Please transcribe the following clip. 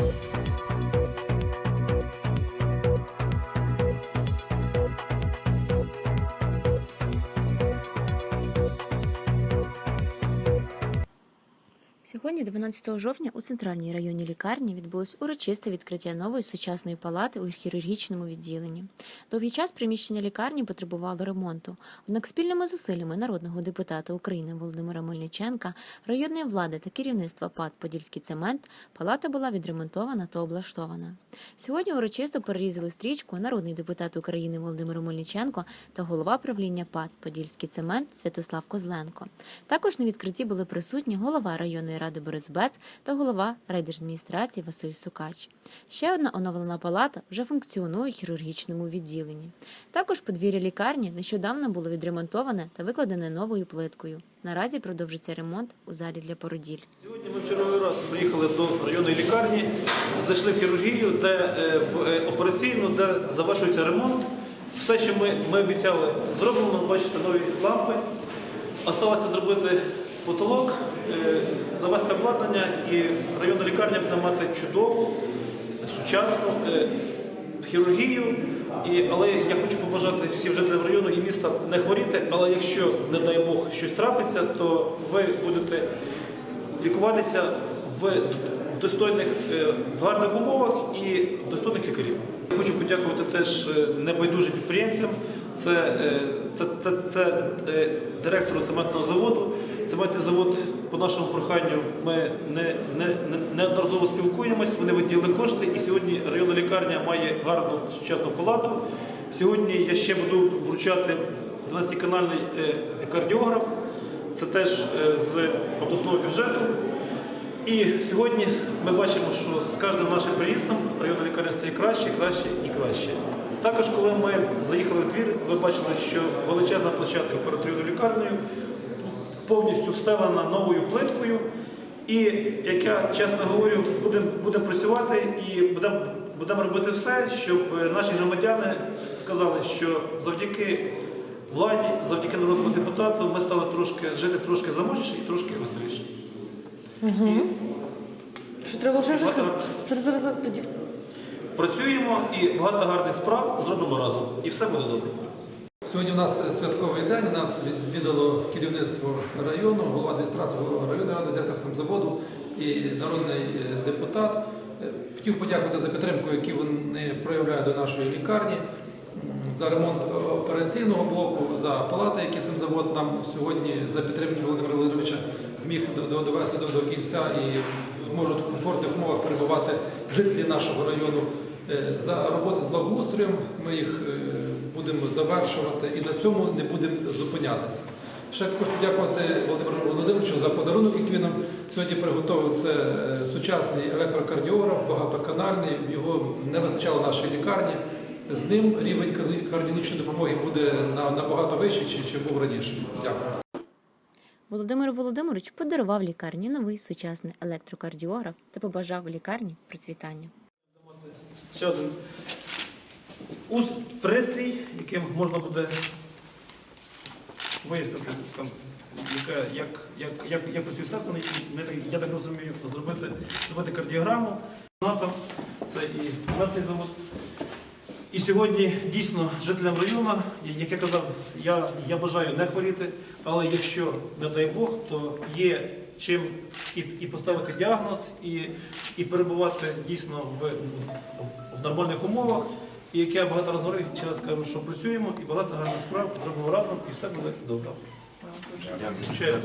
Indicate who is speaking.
Speaker 1: Thank you. Сьогодні, 12 жовтня, у центральній районній лікарні відбулось урочисте відкриття нової сучасної палати у хірургічному відділенні. Довгий час приміщення лікарні потребувало ремонту. Однак спільними зусиллями народного депутата України Володимира Мельниченка, районної влади та керівництва ПАД Подільський цемент палата була відремонтована та облаштована. Сьогодні урочисто перерізали стрічку народний депутат України Володимир Мельниченко та голова правління ПАД Подільський цемент Святослав Козленко. Також на відкритті були присутні голова районної ради Борис Бец та голова райдержадміністрації Василь Сукач. Ще одна оновлена палата вже функціонує в хірургічному відділенні. Також подвір'я лікарні нещодавно було відремонтоване та викладене новою плиткою. Наразі продовжиться ремонт у залі для породіль.
Speaker 2: Сьогодні ми в черговий раз приїхали до районної лікарні, зайшли в хірургію, де е, в е, операційну, де завершується ремонт. Все, що ми, ми обіцяли, зроблено, бачите, нові лампи. Осталося зробити потолок, е, завести обладнання і районна лікарня буде мати чудову, сучасну е, хірургію. І, але я хочу побажати всім жителям району і міста не хворіти, але якщо, не дай Бог, щось трапиться, то ви будете лікуватися в, достойних, е, в гарних умовах і в достойних лікарів. Я хочу подякувати теж небайдужим підприємцям. Це, е, це, це, це е, директору цементного заводу. Цементний завод, по нашому проханню, ми не, не, не, неодноразово спілкуємось, вони виділили кошти, і сьогодні районна лікарня має гарну сучасну палату. Сьогодні я ще буду вручати 12-канальний е, кардіограф. Це теж е, з обласного бюджету. І сьогодні ми бачимо, що з кожним нашим приїздом районна лікарня стає краще, краще і краще. Також, коли ми заїхали ви бачили, що величезна площадка перед лікарнею повністю встелена новою плиткою. І, як я чесно говорю, будемо будем працювати і будемо будемо робити все, щоб наші громадяни сказали, що завдяки владі, завдяки народному депутату ми стали трошки жити трошки заможніше і трошки веселіше. І
Speaker 3: Що треба зараз, зараз, тоді.
Speaker 2: працюємо і багато гарних справ зробимо разом. І все буде добре.
Speaker 4: Сьогодні у нас е, святковий день. Нас відвідало керівництво району, голова адміністрації, голова районної ради, директор заводу і народний е, депутат. Е, Хотів подякувати за підтримку, яку вони проявляють до нашої лікарні, за ремонт операційного блоку, за палати, які цим завод нам сьогодні за підтримки Володимира Володимировича зміг до- до- довести до, до кінця і можуть в комфортних умовах перебувати жителі нашого району. Е, За роботи з благоустроєм ми їх е, будемо завершувати і на цьому не будемо зупинятися. Ще також подякувати Володимиру Володимировичу за подарунок, який він нам сьогодні приготував. Це е, сучасний електрокардіограф, багатоканальний. Його не вистачало в нашій лікарні. З ним рівень кардіологічної допомоги буде набагато вищий, чи, чи був раніше. Дякую.
Speaker 1: Володимир Володимирович подарував лікарні новий сучасний електрокардіограф та побажав лікарні процвітання.
Speaker 2: Ще один уст пристрій, яким можна буде вияснити, там, як, як, як, як працює серце, я так розумію, зробити, зробити кардіограму. Там, це і завод. І сьогодні дійсно жителям району, як я казав, я, я бажаю не хворіти, але якщо, не дай Бог, то є чим і, і поставити діагноз, і, і перебувати дійсно в, в, нормальних умовах. І як я багато разів говорив, ще раз кажу, що працюємо і багато гарних справ зробимо разом, і все буде добре. Дякую. Ще раз.